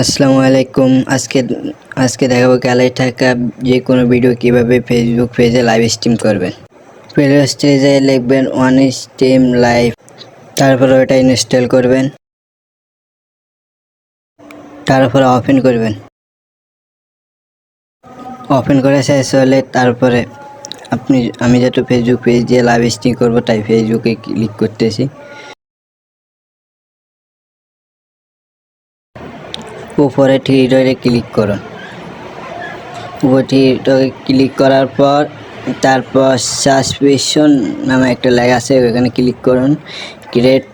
আসসালামু আলাইকুম। আজকে আজকে দেখাবো গ্যালারি থাকা যে কোনো ভিডিও কীভাবে ফেসবুক পেজে লাইভ স্ট্রিম করবেন। প্লে স্টেজে লিখবেন ওয়ান স্ট্রিম লাইভ তারপরে ওটা ইনস্টল করবেন। তারপরে ওপেন করবেন। ওপেন করে শেষ হলে তারপরে আপনি, আমি যেহেতু ফেসবুক পেজ দিয়ে লাইভ স্ট্রিম করব, তাই ফেসবুকে ক্লিক করতেছি। উপরে থ্রিডরে ক্লিক করুন। উপরে থ্রিডরে ক্লিক করার পর, তারপর সাসপেশন নামে একটা লেখা আছে ওখানে ক্লিক করুন। ক্রিয়েট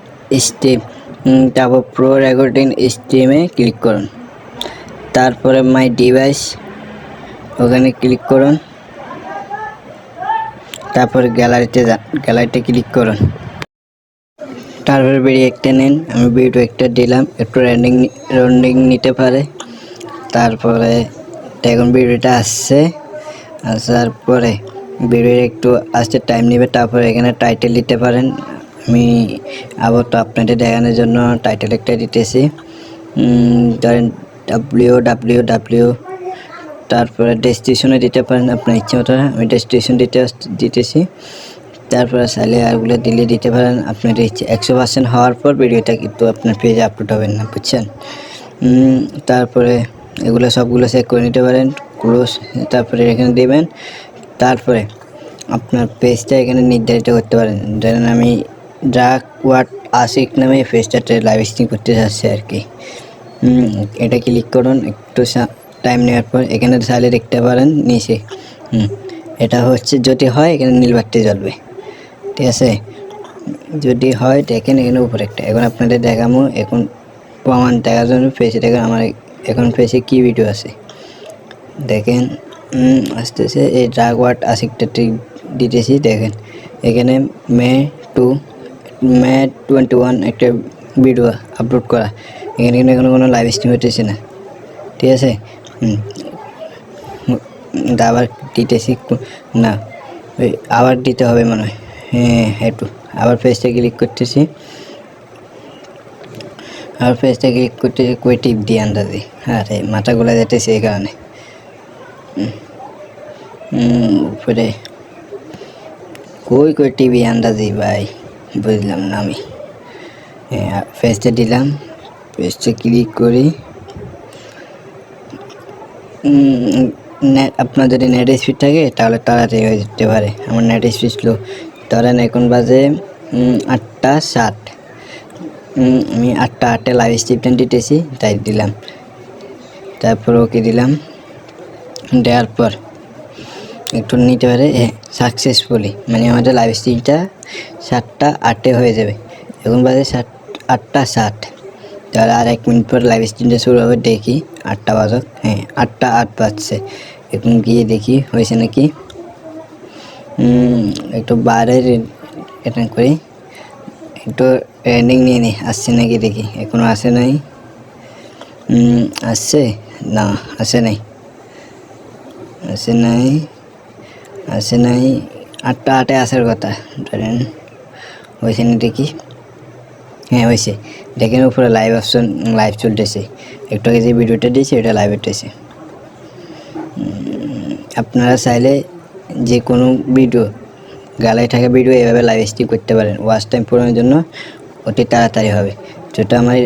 স্টিম তারপর প্রো রেকর্ডিং স্টিমে ক্লিক করুন। তারপরে মাই ডিভাইস, ওখানে ক্লিক করুন। তারপর গ্যালারিতে যান গ্যালারিতে ক্লিক করুন। তারপরে বেরিয়ে একটা নেন, আমি ভিডিও একটা দিলাম, একটু র্যান্ডিং র্যান্ডিং নিতে পারে। তারপরে এখন ভিডিওটা আসছে, আসার পরে ভিডিওর একটু আসতে টাইম নেবে, তারপরে এখানে টাইটেল দিতে পারেন। আমি আবার তো আপনাদের দেখানোর জন্য টাইটেল একটা দিতেছি। ধরেন ডাব্লিউ ডাব্লিউ ডাব্লিউ তারপরে ডেস্টিনেশনে দিতে পারেন, আপনার ইচ্ছে মতো। আমি ডেস্টিনেশন দিতে দিতেছি। তারপরে চাইলে আরগুলো দিলে দিতে পারেন। আপনার ইচ্ছে একশো পার্সেন্ট হওয়ার পর ভিডিওটা কিন্তু আপনার পেজে আপলোড হবেন না বুঝছেন? তারপরে এগুলো সবগুলো চেক করে নিতে পারেন ক্লোজ তারপরে এখানে দেবেন। তারপরে আপনার পেজটা এখানে নির্ধারিত করতে পারেন। ধরেন আমি ড্রাক ওয়াট আশিক নামে পেজটাতে লাইভ স্ট্রিম করতে চাচ্ছি আর কি এটা ক্লিক করুন একটু টাইম নেওয়ার পর এখানে চাইলে দেখতে পারেন নিচে। হুম, এটা হচ্ছে যদি হয় এখানে নীল জ্বলবে। ঠিক আছে, যদি হয় দেখেন এখানে উপরে একটা। এখন আপনাদের দেখামো, এখন প্রমাণ দেখার জন্য পেজে দেখেন আমার এখন পেজে কী ভিডিও আছে। দেখেন আসতেছে এই ড্রাগ ওয়াট আশিকটা ঠিক দিতেছি দেখেন। এখানে May two, May twenty one একটা ভিডিও আপলোড করা। এখানে কিন্তু এখনও কোনো লাইভ স্ট্রিম হতেছে না। ঠিক আছে? আবার দিতেছি না আবার দিতে হবে মনে হয়। হ্যাঁ একটু আবার পেজটা ক্লিক করতেছি। আবার পেজটা ক্লিক করতেছি, কই টিপ দিয়ে আন্দাজি। আরে মাথা গোলা যেতেছে এই কারণে। উপরে। কই কই টিভি আন্দাজি ভাই? বুঝলাম না আমি। হ্যাঁ পেজটা দিলাম। পেজটা ক্লিক করি। আপনার যদি নেট স্পিড থাকে, তাহলে তাড়াতাড়ি হয়ে যেতে পারে। আমার নেট স্পিড স্লো ধরেন এখন বাজে আটটা ষাট আমি আটটা আটটা লাইভ স্ট্রিপটা দিতেছি, তাই দিলাম। তারপর ওকে দিলাম। দেওয়ার পর একটু নিতে পারে সাকসেসফুলি মানে আমাদের লাইভ স্ট্রিমটা সাতটা আটে হয়ে যাবে। এখন বাজে সাত, আটটা ষাট তাহলে আর এক মিনিট পর লাইভ স্ট্রিমটা শুরু হবে, দেখি আটটা বাজক। হ্যাঁ আটটা আট বাজছে। এখন গিয়ে দেখি, হয়েছে নাকি? একটু বাইরের এটা করি। একটু ট্রেন্ডিং নিয়ে নিই আসছে নাকি দেখি এখনও আসে নাই। আসছে? না, আসে নাই। আসে নাই আসে নাই। আটটা আটে আসার কথা, ধরেন। হয়েছে না দেখি? হ্যাঁ হয়েছে। দেখেন উপরে লাইভ অপশন লাইভ চলতেছে। একটু আগে যে ভিডিওটা দিয়েছে ওটা লাইভ উঠেছে আপনারা চাইলে যে কোনো ভিডিও গালায় থাকা ভিডিও এভাবে লাইভ স্ট্রিম করতে পারেন। ওয়াচ টাইম পূরণের জন্য অতি তাড়াতাড়ি হবে। যেটা আমার